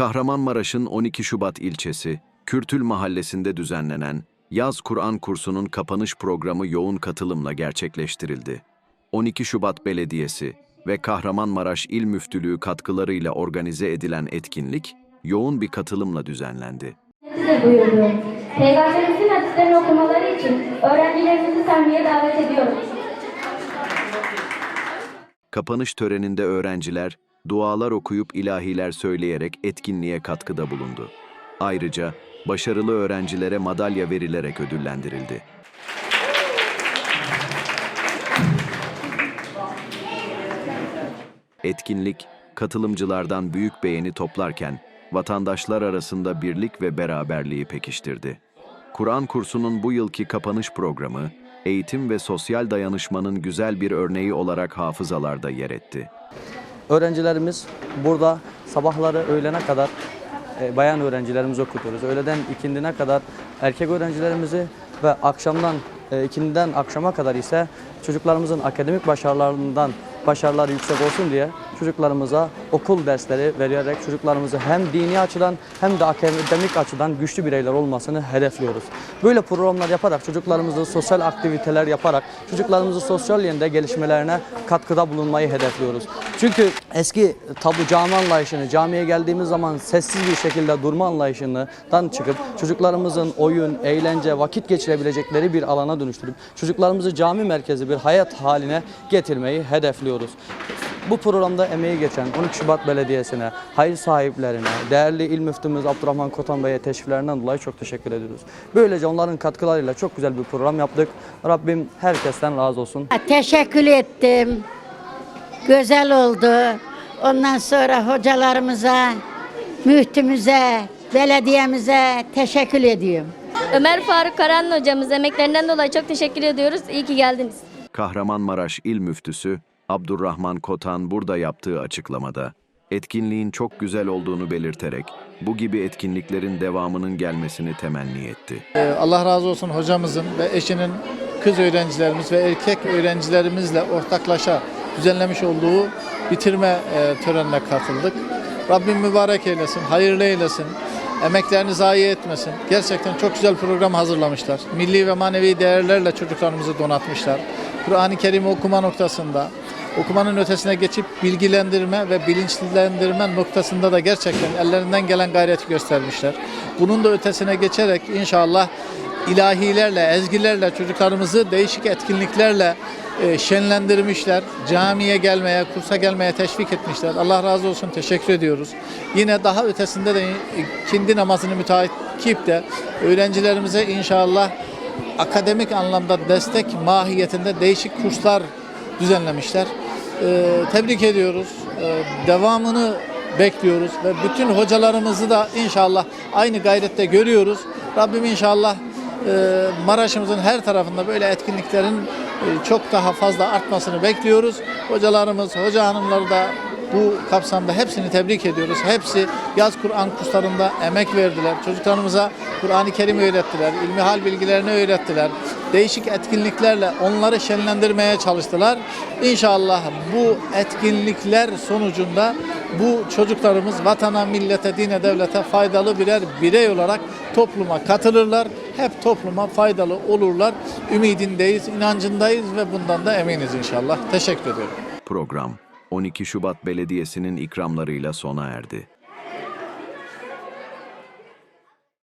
Kahramanmaraş'ın 12 Şubat ilçesi, Kürtül Mahallesi'nde düzenlenen Yaz Kur'an kursunun kapanış programı yoğun katılımla gerçekleştirildi. 12 Şubat Belediyesi ve Kahramanmaraş İl Müftülüğü katkılarıyla organize edilen etkinlik, yoğun bir katılımla düzenlendi. de buyurdu. Peygamberimizin hadislerini okumaları için öğrencilerimizi sahneye davet ediyorum. Kapanış töreninde öğrenciler, dualar okuyup ilahiler söyleyerek etkinliğe katkıda bulundu. Ayrıca başarılı öğrencilere madalya verilerek ödüllendirildi. Etkinlik, katılımcılardan büyük beğeni toplarken vatandaşlar arasında birlik ve beraberliği pekiştirdi. Kur'an kursunun bu yılki kapanış programı, eğitim ve sosyal dayanışmanın güzel bir örneği olarak hafızalarda yer etti. Öğrencilerimiz burada sabahları öğlene kadar e, bayan öğrencilerimizi okutuyoruz. Öğleden ikindine kadar erkek öğrencilerimizi ve akşamdan e, ikindiden akşama kadar ise çocuklarımızın akademik başarılarından başarıları yüksek olsun diye çocuklarımıza okul dersleri vererek çocuklarımızı hem dini açıdan hem de akademik açıdan güçlü bireyler olmasını hedefliyoruz. Böyle programlar yaparak çocuklarımızı sosyal aktiviteler yaparak çocuklarımızı sosyal yönde gelişmelerine katkıda bulunmayı hedefliyoruz. Çünkü eski tabu cami anlayışını, camiye geldiğimiz zaman sessiz bir şekilde durma anlayışından çıkıp çocuklarımızın oyun, eğlence, vakit geçirebilecekleri bir alana dönüştürüp çocuklarımızı cami merkezi bir hayat haline getirmeyi hedefliyoruz. Bu programda emeği geçen 12 Şubat Belediyesi'ne, hayır sahiplerine, değerli il müftümüz Abdurrahman Kotan Bey'e teşriflerinden dolayı çok teşekkür ediyoruz. Böylece onların katkılarıyla çok güzel bir program yaptık. Rabbim herkesten razı olsun. Teşekkür ettim. Güzel oldu. Ondan sonra hocalarımıza, müftümüze, belediyemize teşekkür ediyorum. Ömer Faruk Karan hocamız emeklerinden dolayı çok teşekkür ediyoruz. İyi ki geldiniz. Kahramanmaraş İl Müftüsü Abdurrahman Kotan burada yaptığı açıklamada etkinliğin çok güzel olduğunu belirterek bu gibi etkinliklerin devamının gelmesini temenni etti. Ee, Allah razı olsun hocamızın ve eşinin kız öğrencilerimiz ve erkek öğrencilerimizle ortaklaşa düzenlemiş olduğu bitirme e, törenine katıldık. Rabbim mübarek eylesin, hayırlı eylesin, emeklerini zayi etmesin. Gerçekten çok güzel program hazırlamışlar. Milli ve manevi değerlerle çocuklarımızı donatmışlar. Kur'an-ı Kerim okuma noktasında, okumanın ötesine geçip bilgilendirme ve bilinçlendirme noktasında da gerçekten ellerinden gelen gayreti göstermişler. Bunun da ötesine geçerek inşallah ilahilerle, ezgilerle çocuklarımızı değişik etkinliklerle e, şenlendirmişler. Camiye gelmeye, kursa gelmeye teşvik etmişler. Allah razı olsun, teşekkür ediyoruz. Yine daha ötesinde de e, kindi namazını müteakip de öğrencilerimize inşallah akademik anlamda destek mahiyetinde değişik kurslar düzenlemişler. Ee, tebrik ediyoruz. Devamını bekliyoruz ve bütün hocalarımızı da inşallah aynı gayrette görüyoruz. Rabbim inşallah e, Maraş'ımızın her tarafında böyle etkinliklerin e, çok daha fazla artmasını bekliyoruz. Hocalarımız, hoca hanımları da bu kapsamda hepsini tebrik ediyoruz. Hepsi yaz Kur'an kurslarında emek verdiler. Çocuklarımıza Kur'an-ı Kerim öğrettiler. İlmihal bilgilerini öğrettiler. Değişik etkinliklerle onları şenlendirmeye çalıştılar. İnşallah bu etkinlikler sonucunda bu çocuklarımız vatana, millete, dine, devlete faydalı birer birey olarak topluma katılırlar. Hep topluma faydalı olurlar. Ümidindeyiz, inancındayız ve bundan da eminiz inşallah. Teşekkür ediyorum. Program 12 Şubat Belediyesi'nin ikramlarıyla sona erdi.